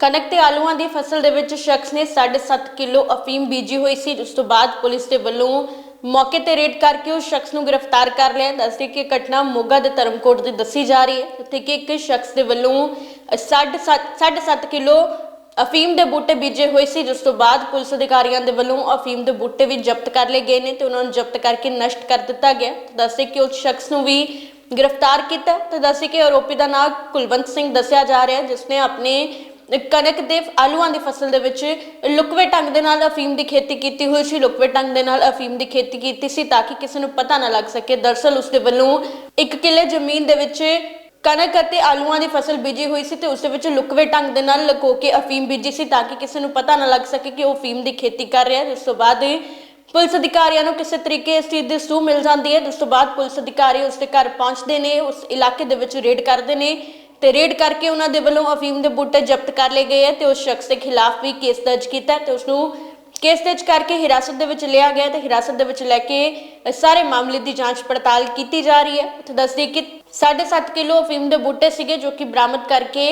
ਕਣਕ ਤੇ ਆਲੂਆਂ ਦੀ ਫਸਲ ਦੇ ਵਿੱਚ ਸ਼ਖਸ ਨੇ 7.5 ਕਿਲੋ ਅਫੀਮ ਬੀਜੀ ਹੋਈ ਸੀ। ਜਿਸ ਤੋਂ ਬਾਅਦ ਪੁਲਿਸ ਦੇ ਵੱਲੋਂ ਮੌਕੇ ਤੇ ਰੇਡ ਕਰਕੇ ਉਸ ਸ਼ਖਸ ਨੂੰ ਗ੍ਰਿਫਤਾਰ ਕਰ ਲਿਆ। ਦੱਸਦੇ ਕਿ ਘਟਨਾ ਮੋਗਾ ਦੇ ਧਰਮਕੋਟ ਦੀ ਦੱਸੀ ਜਾ ਰਹੀ ਹੈ। ਜਿੱਥੇ ਕਿ ਇੱਕ ਸ਼ਖਸ ਦੇ ਵੱਲੋਂ 7.5 ਕਿਲੋ ਅਫੀਮ ਦੇ ਬੂਟੇ ਬੀਜੇ ਹੋਏ ਸੀ। ਜਿਸ ਤੋਂ ਬਾਅਦ ਪੁਲਿਸ ਅਧਿਕਾਰੀਆਂ ਦੇ ਵੱਲੋਂ ਅਫੀਮ ਦੇ ਬੂਟੇ ਵੀ ਜ਼ਬਤ ਕਰ ਲਏ ਗਏ ਨੇ ਤੇ ਉਹਨਾਂ ਨੂੰ ਜ਼ਬਤ ਕਰਕੇ ਨਸ਼ਟ ਕਰ ਦਿੱਤਾ ਗਿਆ। ਦੱਸਦੇ ਕਿ ਉਸ ਸ਼ਖਸ ਨੂੰ ਵੀ ਗ੍ਰਿਫਤਾਰ ਕੀਤਾ। ਤੇ ਦੱਸਦੇ ਕਿ ਆਰੋਪੀ ਦਾ ਨਾਮ ਕੁਲਵੰਤ ਸਿੰਘ ਦੱਸਿਆ ਜਾ ਰਿਹਾ ਹੈ, ਜਿਸ ਨੇ ਆਪਣੇ ਕਣਕ ਦੇ, ਆਲੂਆਂ ਦੀ ਫਸਲ ਦੇ ਵਿੱਚ ਲੁਕਵੇ ਢੰਗ ਦੇ ਨਾਲ ਅਫੀਮ ਦੀ ਖੇਤੀ ਕੀਤੀ ਹੋਈ ਸੀ, ਲੁਕਵੇ ਢੰਗ ਦੇ ਨਾਲ ਅਫੀਮ ਦੀ ਖੇਤੀ ਕੀਤੀ ਸੀ ਤਾਂ ਕਿ ਕਿਸੇ ਨੂੰ ਪਤਾ ਨਾ ਲੱਗ ਸਕੇ। ਦਰਸਲ ਉਸ ਦੇ ਵੱਲੋਂ ਇੱਕ ਕਿੱਲੇ ਜ਼ਮੀਨ ਦੇ ਵਿੱਚ ਕਣਕ ਅਤੇ ਆਲੂਆਂ ਦੀ ਫਸਲ ਬੀਜੀ ਹੋਈ ਸੀ ਤੇ ਉਸ ਦੇ ਵਿੱਚ ਲੁਕਵੇ ਢੰਗ ਦੇ ਨਾਲ ਲੁਕੋ ਕੇ ਅਫੀਮ ਬੀਜੀ ਸੀ ਤਾਂ ਕਿ ਕਿਸੇ ਨੂੰ ਪਤਾ ਨਾ ਲੱਗ ਸਕੇ ਕਿ ਉਹ ਅਫੀਮ ਦੀ ਖੇਤੀ ਕਰ ਰਿਹਾ ਹੈ। ਉਸ ਤੋਂ ਬਾਅਦ ਪੁਲਿਸ ਅਧਿਕਾਰੀਆਂ ਨੂੰ ਕਿਸੇ ਤਰੀਕੇ ਇਸ ਚੀਜ਼ ਦੀ ਸੂਹ ਮਿਲ ਜਾਂਦੀ ਹੈ। ਉਸ ਤੋਂ ਬਾਅਦ ਪੁਲਿਸ ਅਧਿਕਾਰੀ ਉਸ ਦੇ ਘਰ ਪਹੁੰਚਦੇ ਨੇ, ਉਸ ਇਲਾਕੇ ਦੇ ਵਿੱਚ ਰੇਡ ਕਰਦੇ ਨੇ। ਤੇ ਰੇਡ ਕਰਕੇ ਉਹਨਾਂ ਦੇ ਵੱਲੋਂ ਅਫੀਮ ਦੇ ਬੂਟੇ ਜ਼ਬਤ ਕਰ ਲਏ ਗਏ ਹੈ ਤੇ ਉਸ ਸ਼ਖਸ ਦੇ ਖਿਲਾਫ ਵੀ ਕੇਸ ਦਰਜ ਕੀਤਾ ਹੈ ਤੇ ਉਸ ਨੂੰ ਕੇਸ ਦਰਜ ਕਰਕੇ ਹਿਰਾਸਤ ਦੇ ਵਿੱਚ ਲਿਆ ਗਿਆ ਤੇ ਹਿਰਾਸਤ ਦੇ ਵਿੱਚ ਲੈ ਕੇ ਸਾਰੇ ਮਾਮਲੇ ਦੀ ਜਾਂਚ ਪੜਤਾਲ ਕੀਤੀ ਜਾ ਰਹੀ ਹੈ। ਉੱਥੇ ਦੱਸਦੀ ਕਿ 7.5 ਕਿਲੋ ਅਫੀਮ ਦੇ ਬੂਟੇ ਸੀਗੇ ਜੋ ਕਿ ਬਰਾਮਦ ਕਰਕੇ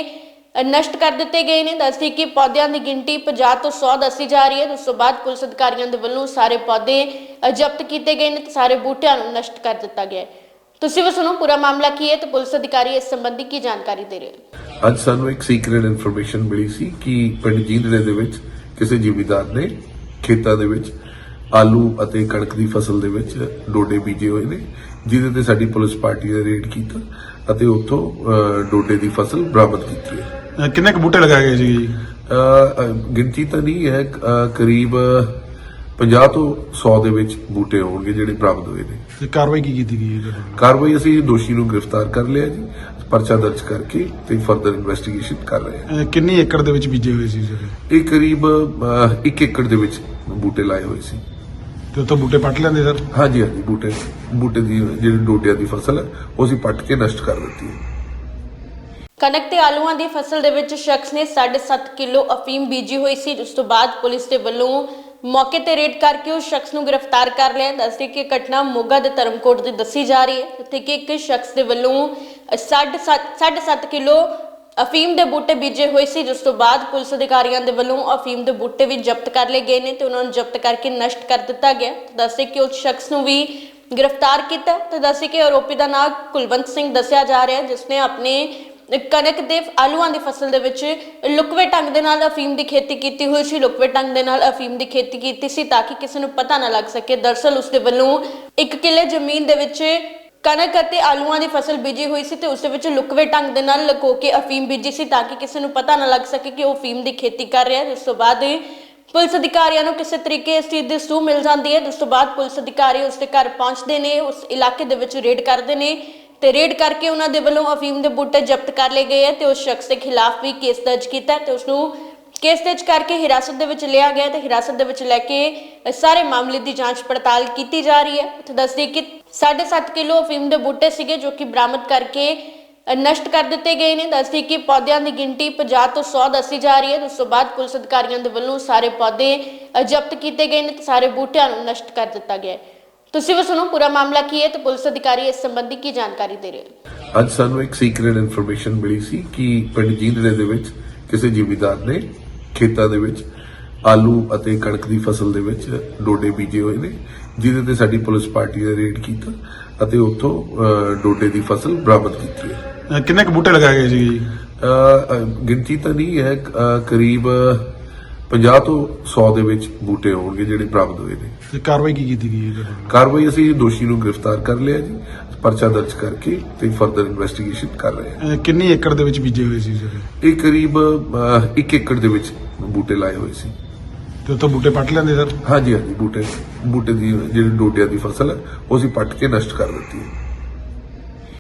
ਨਸ਼ਟ ਕਰ ਦਿੱਤੇ ਗਏ ਨੇ। ਦੱਸਦੀ ਕਿ ਪੌਦਿਆਂ ਦੀ ਗਿਣਤੀ 50 ਤੋਂ 100 ਦੱਸੀ ਜਾ ਰਹੀ ਹੈ। ਉਸ ਤੋਂ ਬਾਅਦ ਪੁਲਿਸ ਅਧਿਕਾਰੀਆਂ ਦੇ ਵੱਲੋਂ ਸਾਰੇ ਪੌਦੇ ਜ਼ਬਤ ਕੀਤੇ ਗਏ ਨੇ ਤੇ ਸਾਰੇ ਬੂਟਿਆਂ ਨੂੰ ਨਸ਼ਟ ਕਰ ਦਿੱਤਾ ਗਿਆ ਹੈ। ਤੁਸੀਂ ਵੀ ਸੁਣੋ ਪੂਰਾ ਮਾਮਲਾ ਕੀ ਹੈ ਤੇ ਪੁਲਿਸ ਅਧਿਕਾਰੀ ਇਸ ਸੰਬੰਧੀ ਕੀ ਜਾਣਕਾਰੀ ਦੇ ਰਹੇ ਹਨ? ਅੱਜ ਸਾਨੂੰ ਇੱਕ ਸੀਕ੍ਰੀਟ ਇਨਫੋਰਮੇਸ਼ਨ ਮਿਲੀ ਸੀ ਕਿ ਪਿੰਡ ਜੀਂਦੜੇ ਦੇ ਵਿੱਚ ਕਿਸੇ ਜ਼ਿਮੀਂਦਾਰ ਨੇ ਖੇਤਾਂ ਦੇ ਵਿੱਚ ਆਲੂ ਅਤੇ ਕਣਕ ਦੀ ਫਸਲ ਦੇ ਵਿੱਚ ਡੋਡੇ ਬੀਜੇ ਹੋਏ ਨੇ ਜਿਹਦੇ ਤੇ ਸਾਡੀ ਪੁਲਿਸ ਪਾਰਟੀ ਨੇ ਰੇਡ ਕੀਤਾ ਅਤੇ ਉੱਥੋਂ ਅਹ, ਡੋਡੇ ਦੀ ਫਸਲ ਬਰਾਮਦ ਕੀਤੀ ਹੈ। ਅਹ ਕਿੰਨੇ ਕੁ ਬੂਟੇ ਲਗਾਏ ਗਏ ਸੀ ਜੀ? ਅਹ, ਅਹ, ਗਿਣਤੀ ਤਾਂ ਨਹੀਂ ਹੈ ਅਹ, ਕਰੀਬ 50 ਤੋਂ 100 ਦੇ ਵਿੱਚ ਬੂਟੇ ਹੋਣਗੇ ਜਿਹੜੇ ਬਰਾਮਦ ਹੋਏ ਨੇ। ਤੇ ਕਾਰਵਾਈ ਕੀ ਕੀਤੀ ਗਈ ਹੈ? ਕਾਰਵਾਈ ਅਸੀਂ ਦੋਸ਼ੀ ਨੂੰ ਗ੍ਰਿਫਤਾਰ ਕਰ ਲਿਆ ਜੀ ਪਰਚਾ ਦਰਜ ਕਰਕੇ ਤੇ ਫਰਦਰ ਇਨਵੈਸਟੀਗੇਸ਼ਨ ਕਰ ਰਹੇ ਹਾਂ। ਅਹ ਕਿੰਨੀ ਏਕੜ ਦੇ ਵਿੱਚ ਬੀਜੇ ਹੋਏ ਸੀ ਜੀ? ਇਹ ਕਰੀਬ 1 ਏਕੜ ਦੇ ਵਿੱਚ ਬੂਟੇ ਲਾਏ ਹੋਏ ਸੀ। ਤੇ ਉੱਥੋਂ ਬੂਟੇ ਪੱਟ ਲੈਂਦੇ ਸਰ? ਹਾਂਜੀ ਹਾਂਜੀ ਬੂਟੇ ਬੂਟੇ ਦੀ ਜਿਹੜੀ ਡੋਡਿਆਂ ਦੀ ਫਸਲ ਹੈ ਉਹ ਅਸੀਂ ਪੱਟ ਕੇ ਨਸ਼ਟ ਕਰ ਦਿੱਤੀ ਹੈ। ਕਣਕ ਤੇ ਆਲੂਆਂ ਦੀ ਫਸਲ ਦੇ ਵਿੱਚ ਸ਼ਖਸ ਨੇ 7.5 ਕਿਲੋ ਅਫੀਮ ਬੀਜੀ ਹੋਈ ਸੀ ਜਿਸ ਤੋਂ ਬਾਅਦ ਪੁਲਿਸ ਦੇ ਵੱਲੋਂ ਮੌਕੇ ਤੇ ਰੇਡ ਕਰਕੇ ਉਸ ਸ਼ਖਸ ਨੂੰ ਗ੍ਰਿਫਤਾਰ ਕਰ ਲਿਆ। ਦੱਸਦੇ ਕਿ ਘਟਨਾ ਮੋਗਾ ਦੇ ਧਰਮਕੋਟ ਦੀ ਦੱਸੀ ਜਾ ਰਹੀ ਹੈ। ਜਿੱਥੇ ਕਿ ਇੱਕ ਸ਼ਖਸ ਦੇ ਵੱਲੋਂ 7.5 ਕਿਲੋ ਅਫੀਮ ਦੇ ਬੂਟੇ ਬੀਜੇ ਹੋਏ ਸੀ, ਜਿਸ ਤੋਂ ਬਾਅਦ ਪੁਲਿਸ ਅਧਿਕਾਰੀਆਂ ਦੇ ਵੱਲੋਂ ਅਫੀਮ ਦੇ ਬੂਟੇ ਵੀ ਜ਼ਬਤ ਕਰ ਲਏ ਗਏ ਨੇ ਤੇ ਉਹਨਾਂ ਨੂੰ ਜ਼ਬਤ ਕਰਕੇ ਨਸ਼ਟ ਕਰ ਦਿੱਤਾ ਗਿਆ। ਦੱਸਦੇ ਕਿ ਉਸ ਸ਼ਖਸ ਨੂੰ ਵੀ ਗ੍ਰਿਫਤਾਰ ਕੀਤਾ। ਤੇ ਦੱਸਦੇ ਕਿ ਆਰੋਪੀ ਦਾ ਨਾਮ ਕੁਲਵੰਤ ਸਿੰਘ ਦੱਸਿਆ ਜਾ ਰਿਹਾ ਹੈ, ਜਿਸ ਨੇ ਆਪਣੇ ਕਣਕ ਦੇ, ਆਲੂਆਂ ਦੀ ਫਸਲ ਦੇ ਵਿੱਚ ਲੁਕਵੇ ਢੰਗ ਦੇ ਨਾਲ ਅਫੀਮ ਦੀ ਖੇਤੀ ਕੀਤੀ ਹੋਈ ਸੀ, ਲੁਕਵੇ ਢੰਗ ਦੇ ਨਾਲ ਅਫੀਮ ਦੀ ਖੇਤੀ ਕੀਤੀ ਸੀ ਤਾਂ ਕਿ ਕਿਸੇ ਨੂੰ ਪਤਾ ਨਾ ਲੱਗ ਸਕੇ। ਦਰਸਲ ਉਸ ਦੇ ਵੱਲੋਂ ਇੱਕ ਕਿੱਲੇ ਜ਼ਮੀਨ ਦੇ ਵਿੱਚ ਕਣਕ ਅਤੇ ਆਲੂਆਂ ਦੀ ਫਸਲ ਬੀਜੀ ਹੋਈ ਸੀ ਤੇ ਉਸ ਦੇ ਵਿੱਚ ਲੁਕਵੇ ਢੰਗ ਦੇ ਨਾਲ ਲੁਕੋ ਕੇ ਅਫੀਮ ਬੀਜੀ ਸੀ ਤਾਂ ਕਿ ਕਿਸੇ ਨੂੰ ਪਤਾ ਨਾ ਲੱਗ ਸਕੇ ਕਿ ਉਹ ਅਫੀਮ ਦੀ ਖੇਤੀ ਕਰ ਰਿਹਾ ਹੈ। ਉਸ ਤੋਂ ਬਾਅਦ ਪੁਲਿਸ ਅਧਿਕਾਰੀਆਂ ਨੂੰ ਕਿਸੇ ਤਰੀਕੇ ਇਸ ਚੀਜ਼ ਦੀ ਸੂਹ ਮਿਲ ਜਾਂਦੀ ਹੈ। ਉਸ ਤੋਂ ਬਾਅਦ ਪੁਲਿਸ ਅਧਿਕਾਰੀ ਉਸ ਦੇ ਘਰ ਪਹੁੰਚਦੇ ਨੇ, ਉਸ ਇਲਾਕੇ ਦੇ ਵਿੱਚ ਰੇਡ ਕਰਦੇ ਨੇ। ਤੇ ਰੇਡ ਕਰਕੇ ਉਹਨਾਂ ਦੇ ਵੱਲੋਂ ਅਫੀਮ ਦੇ ਬੂਟੇ ਜ਼ਬਤ ਕਰ ਲਏ ਗਏ ਹੈ ਤੇ ਉਸ ਸ਼ਖਸ ਦੇ ਖਿਲਾਫ ਵੀ ਕੇਸ ਦਰਜ ਕੀਤਾ ਤੇ ਉਸ ਨੂੰ ਕੇਸ ਦਰਜ ਕਰਕੇ ਹਿਰਾਸਤ ਦੇ ਵਿੱਚ ਲਿਆ ਗਿਆ ਤੇ ਹਿਰਾਸਤ ਦੇ ਵਿੱਚ ਲੈ ਕੇ ਸਾਰੇ ਮਾਮਲੇ ਦੀ ਜਾਂਚ ਪੜਤਾਲ ਕੀਤੀ ਜਾ ਰਹੀ ਹੈ। ਉੱਥੇ ਦੱਸਦੀ ਕਿ 7.5 ਕਿਲੋ ਅਫੀਮ ਦੇ ਬੂਟੇ ਸੀਗੇ ਜੋ ਕਿ ਬਰਾਮਦ ਕਰਕੇ ਨਸ਼ਟ ਕਰ ਦਿੱਤੇ ਗਏ ਨੇ। ਦੱਸਦੀ ਕਿ ਪੌਦਿਆਂ ਦੀ ਗਿਣਤੀ 50 ਤੋਂ 100 ਦੱਸੀ ਜਾ ਰਹੀ ਹੈ ਉਸ ਤੋਂ ਬਾਅਦ ਪੁਲਿਸ ਅਧਿਕਾਰੀਆਂ ਦੇ ਵੱਲੋਂ ਸਾਰੇ ਪੌਦੇ ਜ਼ਬਤ ਕੀਤੇ ਗਏ ਨੇ ਤੇ ਸਾਰੇ ਬੂਟਿਆਂ ਨੂੰ ਨਸ਼ਟ ਕਰ ਦਿੱਤਾ ਗਿਆ ਹੈ। ਤੁਸੀਂ ਵੀ ਸੁਣੋ ਪੂਰਾ ਮਾਮਲਾ ਕੀ ਹੈ ਤੇ ਪੁਲਿਸ ਅਧਿਕਾਰੀ ਇਸ ਸੰਬੰਧੀ ਕੀ ਜਾਣਕਾਰੀ ਦੇ ਰਹੇ ਹਨ? ਅੱਜ ਸਾਨੂੰ ਇੱਕ ਸੀਕ੍ਰੀਟ ਇਨਫੋਰਮੇਸ਼ਨ ਮਿਲੀ ਸੀ ਕਿ ਪਿੰਡ ਜੀਂਦੜੇ ਦੇ ਵਿੱਚ ਕਿਸੇ ਜ਼ਿਮੀਂਦਾਰ ਨੇ ਖੇਤਾਂ ਦੇ ਵਿੱਚ ਆਲੂ ਅਤੇ ਕਣਕ ਦੀ ਫਸਲ ਦੇ ਵਿੱਚ ਡੋਡੇ ਬੀਜੇ ਹੋਏ ਨੇ ਜਿਹਦੇ ਤੇ ਸਾਡੀ ਪੁਲਿਸ ਪਾਰਟੀ ਨੇ ਰੇਡ ਕੀਤਾ ਅਤੇ ਉੱਥੋਂ ਡੋਡੇ ਦੀ ਫਸਲ ਬਰਾਮਦ ਕੀਤੀ ਹੈ। ਕਿੰਨੇ ਕੁ ਬੂਟੇ ਲਗਾਏ ਗਏ ਸੀ ਜੀ? ਗਿਣਤੀ ਤਾਂ ਨਹੀਂ ਹੈ ਕਰੀਬ 50 ਤੋਂ 100 ਦੇ ਵਿੱਚ ਬੂਟੇ ਹੋਣਗੇ ਜਿਹੜੇ ਬਰਾਮਦ ਹੋਏ ਨੇ। ਤੇ ਕਾਰਵਾਈ ਕੀ ਕੀਤੀ ਗਈ ਹੈ? ਕਾਰਵਾਈ ਅਸੀਂ ਦੋਸ਼ੀ ਨੂੰ ਗ੍ਰਿਫਤਾਰ ਕਰ ਲਿਆ ਜੀ ਪਰਚਾ ਦਰਜ ਕਰਕੇ ਤੇ ਫਰਦਰ ਇਨਵੈਸਟੀਗੇਸ਼ਨ ਕਰ ਰਹੇ ਹਾਂ। ਕਿੰਨੀ ਏਕੜ ਦੇ ਵਿੱਚ ਬੀਜੇ ਹੋਏ ਸੀ ਜੀ? ਇਹ ਕਰੀਬ 1 ਏਕੜ ਦੇ ਵਿੱਚ ਬੂਟੇ ਲਾਏ ਹੋਏ ਸੀ। ਤੇ ਉੱਥੋਂ ਬੂਟੇ ਪੱਟ ਲੈਂਦੇ ਸਰ? ਹਾਂਜੀ ਹਾਂਜੀ ਬੂਟੇ ਬੂਟੇ ਦੀ ਜਿਹੜੀ ਡੋਡਿਆਂ ਦੀ ਫਸਲ ਹੈ ਉਹ ਅਸੀਂ ਪੱਟ ਕੇ ਨਸ਼ਟ ਕਰ ਦਿੱਤੀ ਹੈ।